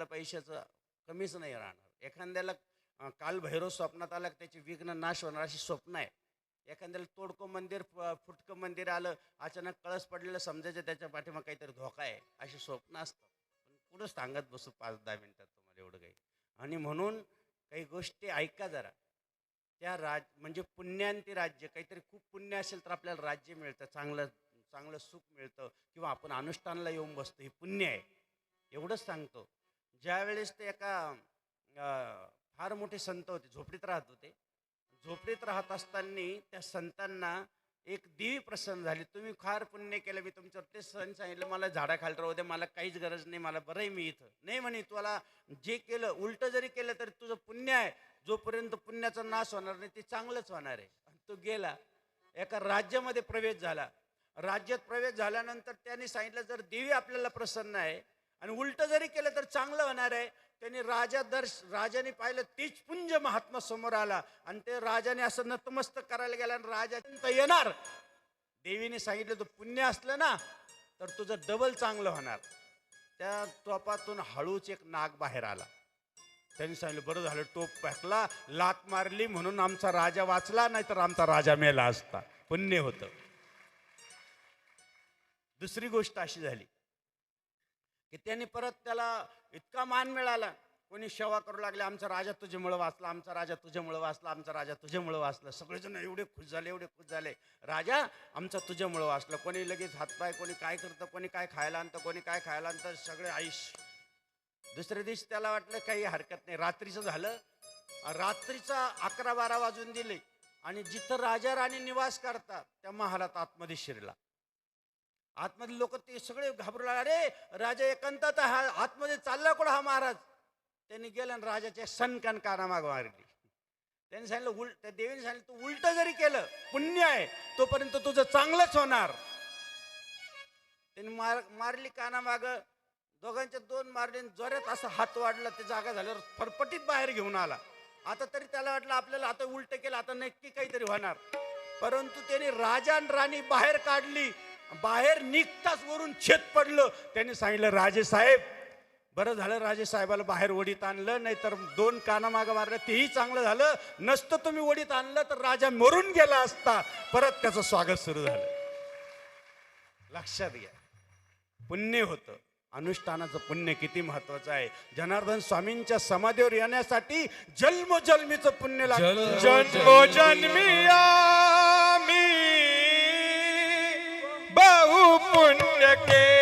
त्याला पैशाचं कमीच नाही राहणार. एखाद्याला काल भैरव स्वप्नात आला की त्याची विघ्न नाश होणार अशी स्वप्न आहे. एखाद्याला तोडकं मंदिर फुटकं मंदिर आलं अचानक कळस पडलेलं समजायचं त्याच्या पाठीमाग काहीतरी धोका आहे अशी स्वप्न असतं. पण कुठं सांगत बसू पाच दहा मिनटात तुम्हाला एवढं काही. आणि म्हणून काही गोष्टी ऐका जरा. त्या राज म्हणजे पुण्यांती राज्य काहीतरी खूप पुण्य असेल तर आपल्याला राज्य मिळतं चांगलं चांगलं सुख मिळतं. किंवा आपण अनुष्ठानला येऊन बसतो हे पुण्य आहे. एवढंच सांगतो. ज्यावेळेस ते एका फार मोठे संत होते झोपडीत राहत होते. झोपडीत राहत असताना त्या संतांना एक देवी प्रसन्न झाली. तुम्ही फार पुण्य केलं मी तुमच्यावर ते सण सांगितलं. मला झाडाखाली राहू दे मला काहीच गरज नाही मला बरं आहे मी इथं. नाही म्हणे तुला जे केलं उलटं जरी केलं तरी तुझं पुण्य आहे. जोपर्यंत पुण्याचा नाश होणार नाही ते चांगलंच होणार आहे. आणि तो गेला. एका राज्यामध्ये प्रवेश झाला. राज्यात प्रवेश झाल्यानंतर त्यांनी सांगितलं जर देवी आपल्याला प्रसन्न आहे आणि उलट जरी केलं तर चांगलं होणार आहे. त्यांनी राजा दर्श राजाने पाहिलं तीच पुंज महात्मा समोर आला. आणि ते राजाने असं नतमस्तक करायला गेला आणि राजा तर येणार. देवीने सांगितलं तू पुण्य असलं ना तर तुझं डबल चांगलं होणार. त्या टोपातून हळूच एक नाग बाहेर आला. त्यांनी सांगितलं बरं झालं टोप फेकला लात मारली म्हणून आमचा राजा वाचला नाहीतर आमचा राजा मेला असता. पुण्य होतं. दुसरी गोष्ट अशी झाली. की त्यांनी परत त्याला इतका मान मिळाला. कोणी सेवा करू लागले आमचा राजा तुझ्यामुळं वाचला आमचा राजा तुझ्यामुळं वाचला आमचा राजा तुझ्यामुळं वाचला. सगळेजण एवढे खुश झाले एवढे खुश झाले. राजा आमचा तुझ्यामुळं वाचला. कोणी लगेच हातपाय कोणी काय करतं कोणी काय खायला आणतं कोणी काय खायला आणतं सगळे आयुष दुसऱ्या दिवशी त्याला वाटलं काही हरकत नाही. रात्रीचं झालं. रात्रीचा अकरा बारा वाजून दिले आणि जिथं राजा राणी निवास करतात त्या महालात आतमध्ये शिरला. आतमधले लोक ते सगळे घाबरू लागले. अरे राजा एकांतात हा आतमध्ये चालला कोण हा महाराज? त्यांनी गेला आणि राजाच्या सनकन कानामाग मारली. त्यांनी सांगितलं उल त्या देवीने सांगितलं तू उलट जरी केलं पुण्य आहे तोपर्यंत तुझं चांगलंच होणार. त्यांनी मार मारली कानामाग. दोघांच्या दोन मारले जोऱ्यात असं असा हात वाढला ते जागा झाल्यावर फरफटीत बाहेर घेऊन आला. आता तरी त्याला वाटलं आपल्याला आता उलट केलं आता नक्की काहीतरी होणार. परंतु त्याने राजा आणि राणी बाहेर काढली. बाहेर निघताच वरून छेद पडलं. त्यांनी सांगितलं राजे साहेब बरं झालं राजे साहेबाला बाहेर ओढीत आणलं नाहीतर दोन कानामागं मारलं तेही चांगलं झालं. नसतं तुम्ही ओढीत आणलं तर राजा मरून गेला असता. परत त्याचं स्वागत सुरू झालं. लक्षात घ्या. पुण्य होतं. अनुष्ठानाचं पुण्य किती महत्वाचं आहे. जनार्दन स्वामींच्या समाधीवर येण्यासाठी जन्मोजन्मीचं पुण्य लागतं. जन्मोजन्मी. के